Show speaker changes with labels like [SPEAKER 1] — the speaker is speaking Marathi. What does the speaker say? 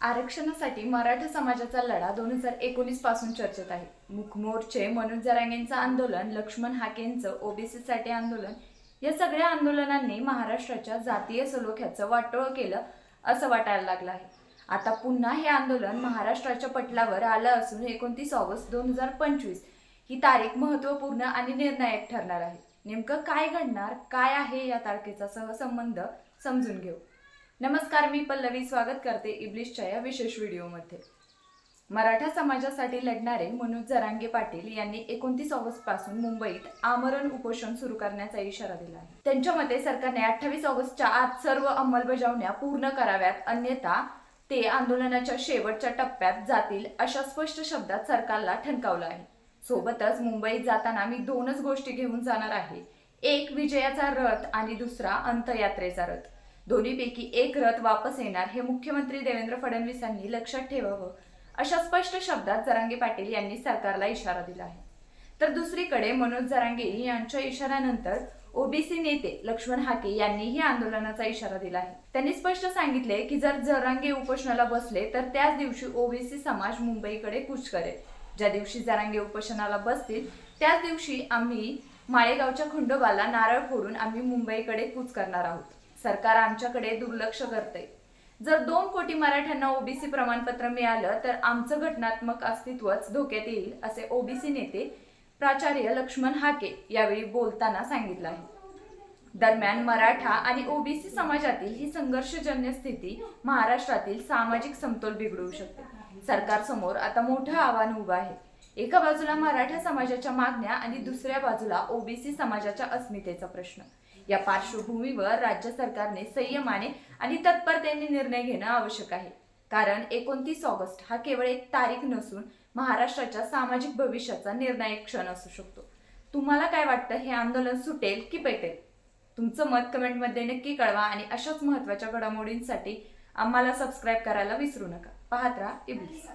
[SPEAKER 1] आरक्षणासाठी मराठा समाजाचा लढा दोन हजार एकोणीसपासून चर्चेत आहे. मुखमोर्चे मनोज जरांगेंचं आंदोलन लक्ष्मण हाकेंचं ओबीसीसाठी आंदोलन या सगळ्या आंदोलनांनी महाराष्ट्राच्या जातीय सलोख्याचं वाटोळ केलं असं वाटायला लागलं आहे. आता पुन्हा हे आंदोलन महाराष्ट्राच्या पटलावर आलं असून एकोणतीस ऑगस्ट दोन हजार पंचवीस ही तारीख महत्त्वपूर्ण आणि निर्णायक ठरणार आहे. नेमकं काय घडणार काय आहे या तारखेचा सहसंबंध समजून घेऊ. नमस्कार मी पल्लवी स्वागत करते इब्लिशच्या या विशेष व्हिडिओमध्ये. मराठा समाजासाठी लढणारे मनोज जरांगे पाटील यांनी एकोणतीस ऑगस्टपासून मुंबईत आमरण उपोषण सुरू करण्याचा इशारा दिला आहे. त्यांच्या मते सरकारने अठ्ठावीस ऑगस्टच्या आत सर्व अंमलबजावण्या पूर्ण कराव्यात अन्यथा ते आंदोलनाच्या शेवटच्या टप्प्यात जातील अशा स्पष्ट शब्दात सरकारला ठणकावलं आहे. सोबतच मुंबईत जाताना मी दोनच गोष्टी घेऊन जाणार आहे. एक विजयाचा रथ आणि दुसरा अंतयात्रेचा रथ. दोन्हीपैकी एक रथ वापस येणार हे मुख्यमंत्री देवेंद्र फडणवीसांनी लक्षात ठेवावं अशा स्पष्ट शब्दात जरांगे पाटील यांनी सरकारला इशारा दिला आहे. तर दुसरीकडे मनोज जरांगे यांच्या इशाऱ्यानंतर ओबीसी नेते लक्ष्मण हाके यांनीही आंदोलनाचा इशारा दिला आहे. त्यांनी स्पष्ट सांगितले की जर जरांगे उपोषणाला बसले तर त्याच दिवशी ओबीसी समाज मुंबईकडे कूच करेल. ज्या दिवशी जरांगे उपोषणाला बसतील त्याच दिवशी आम्ही माळेगावच्या खंडोबाला नारळ फोडून आम्ही मुंबईकडे कूच करणार आहोत. सरकार आमच्याकडे दुर्लक्ष करते जर दोन कोटी मराठ्यांना ओबीसी प्रमाणपत्र मिळालं तर आमचं घटनात्मक अस्तित्वच धोक्यात येईल असे ओबीसी नेते प्राचार्य लक्ष्मण हाके यावेळी बोलताना सांगितलं आहे. दरम्यान मराठा आणि ओबीसी समाजातील ही संघर्षजन्य स्थिती महाराष्ट्रातील सामाजिक समतोल बिघडवू शकते. सरकारसमोर आता मोठं आव्हान उभं आहे. एका बाजूला मराठा समाजाच्या मागण्या आणि दुसऱ्या बाजूला ओबीसी समाजाच्या अस्मितेचा प्रश्न. या पार्श्वभूमीवर राज्य सरकारने संयमाने आणि तत्परतेने निर्णय घेणं आवश्यक आहे. कारण एकोणतीस ऑगस्ट हा केवळ एक तारीख नसून महाराष्ट्राच्या सामाजिक भविष्याचा निर्णायक क्षण असू शकतो. तुम्हाला काय वाटतं हे आंदोलन सुटेल की पेटेल? तुमचं मत कमेंटमध्ये नक्की कळवा आणि अशाच महत्त्वाच्या घडामोडींसाठी आम्हाला सबस्क्राईब करायला विसरू नका. पाहत राहा इब्लिस.